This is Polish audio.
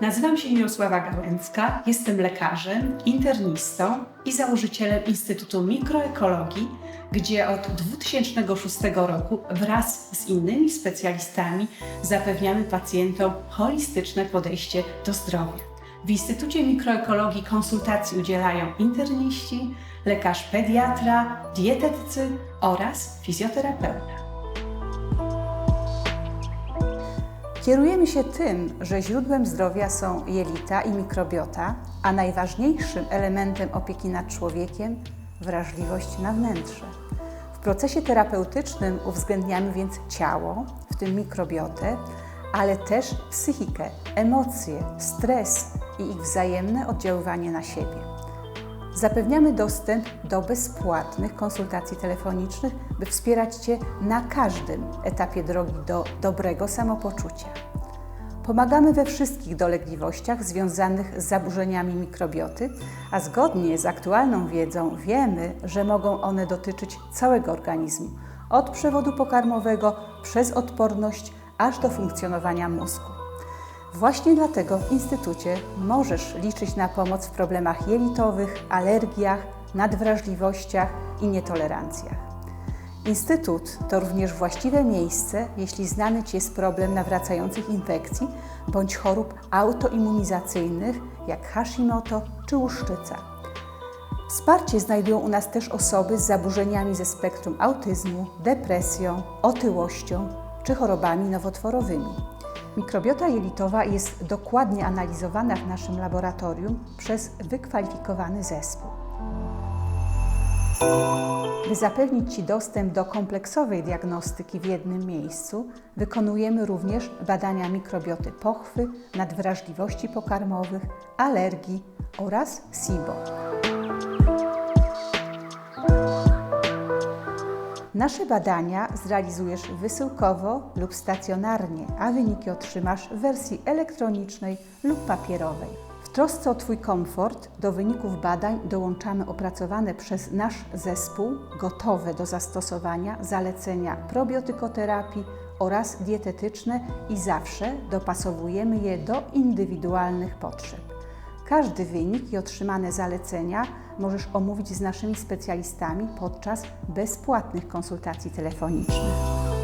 Nazywam się Mirosława Gałęcka, jestem lekarzem, internistą i założycielem Instytutu Mikroekologii, gdzie od 2006 roku wraz z innymi specjalistami zapewniamy pacjentom holistyczne podejście do zdrowia. W Instytucie Mikroekologii konsultacji udzielają interniści, lekarz pediatra, dietetycy oraz fizjoterapeuta. Kierujemy się tym, że źródłem zdrowia są jelita i mikrobiota, a najważniejszym elementem opieki nad człowiekiem wrażliwość na wnętrze. W procesie terapeutycznym uwzględniamy więc ciało, w tym mikrobiotę, ale też psychikę, emocje, stres i ich wzajemne oddziaływanie na siebie. Zapewniamy dostęp do bezpłatnych konsultacji telefonicznych, by wspierać Cię na każdym etapie drogi do dobrego samopoczucia. Pomagamy we wszystkich dolegliwościach związanych z zaburzeniami mikrobioty, a zgodnie z aktualną wiedzą wiemy, że mogą one dotyczyć całego organizmu, od przewodu pokarmowego przez odporność aż do funkcjonowania mózgu. Właśnie dlatego w Instytucie możesz liczyć na pomoc w problemach jelitowych, alergiach, nadwrażliwościach i nietolerancjach. Instytut to również właściwe miejsce, jeśli znany Ci jest problem nawracających infekcji bądź chorób autoimmunizacyjnych jak Hashimoto czy łuszczyca. Wsparcie znajdują u nas też osoby z zaburzeniami ze spektrum autyzmu, depresją, otyłością czy chorobami nowotworowymi. Mikrobiota jelitowa jest dokładnie analizowana w naszym laboratorium przez wykwalifikowany zespół. By zapewnić Ci dostęp do kompleksowej diagnostyki w jednym miejscu, wykonujemy również badania mikrobioty pochwy, nadwrażliwości pokarmowych, alergii oraz SIBO. Nasze badania zrealizujesz wysyłkowo lub stacjonarnie, a wyniki otrzymasz w wersji elektronicznej lub papierowej. W trosce o Twój komfort do wyników badań dołączamy opracowane przez nasz zespół, gotowe do zastosowania zalecenia probiotykoterapii oraz dietetyczne i zawsze dopasowujemy je do indywidualnych potrzeb. Każdy wynik i otrzymane zalecenia możesz omówić z naszymi specjalistami podczas bezpłatnych konsultacji telefonicznych.